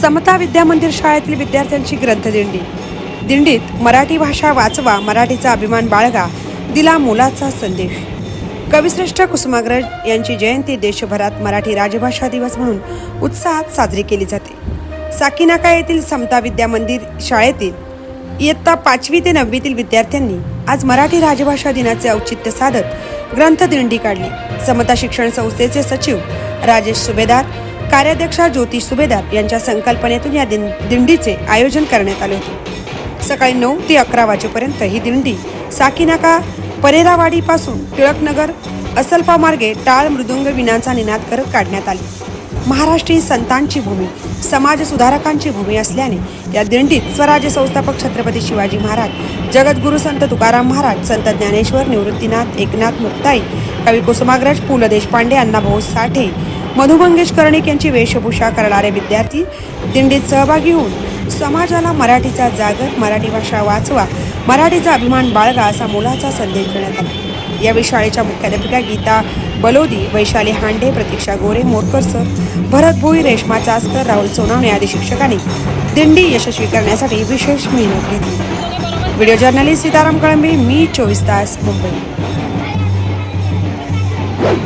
समता विद्या मंदिर शाळेतील विद्यार्थ्यांची ग्रंथदिंडी दिंडीत मराठी भाषा वाचवा मराठीचा अभिमान बाळगा दिला मोलाचा संदेश. कविश्रेष्ठ कुसुमाग्रज यांची जयंती देशभरात मराठी राजभाषा दिवस म्हणून उत्साहात साजरी केली जाते. साकीनाका येथील समता विद्या मंदिर शाळेतील इयत्ता पाचवी ते नववीतील विद्यार्थ्यांनी आज मराठी राजभाषा दिनाचे औचित्य साधत ग्रंथदिंडी काढली. समता शिक्षण संस्थेचे सचिव राजेश सुभेदार कार्याध्यक्षा ज्योतिष सुभेदार यांच्या संकल्पनेतून या दिन दिंडीचे आयोजन करण्यात आले होते. सकाळी नऊ ते अकरा वाजेपर्यंत ही दिंडी साकीनाका परेरावाडीपासून टिळकनगर असल्पा मार्गे टाळ मृदुंग विनांचा निनाद करत काढण्यात आली. महाराष्ट्र ही संतांची भूमी समाज सुधारकांची भूमी असल्याने या दिंडीत स्वराज्य संस्थापक छत्रपती शिवाजी महाराज जगद्गुरु संत तुकाराम महाराज संत ज्ञानेश्वर निवृत्तीनाथ एकनाथ मुक्ताई कवी कुसुमाग्रज पु ल देशपांडे अण्णाभाऊ साठे मधु मंगेश कर्णिक यांची वेशभूषा करणारे विद्यार्थी दिंडीत सहभागी होऊन समाजाला मराठीचा जागर मराठी भाषा वाचवा मराठीचा अभिमान बाळगा असा मोलाचा संदेश देण्यात आला. यावेळी शाळेच्या मुख्याध्यापिका गीता बलोदी वैशाली हांडे प्रतीक्षा गोरे मोरकर सर भरत भोई रेश्मा चासकर राहुल सोनावणे आदी शिक्षकांनी दिंडी यशस्वी करण्यासाठी विशेष मेहनत घेतली. व्हिडिओ जर्नलिस्ट सीताराम कळंबे मी चोवीस तास मुंबई.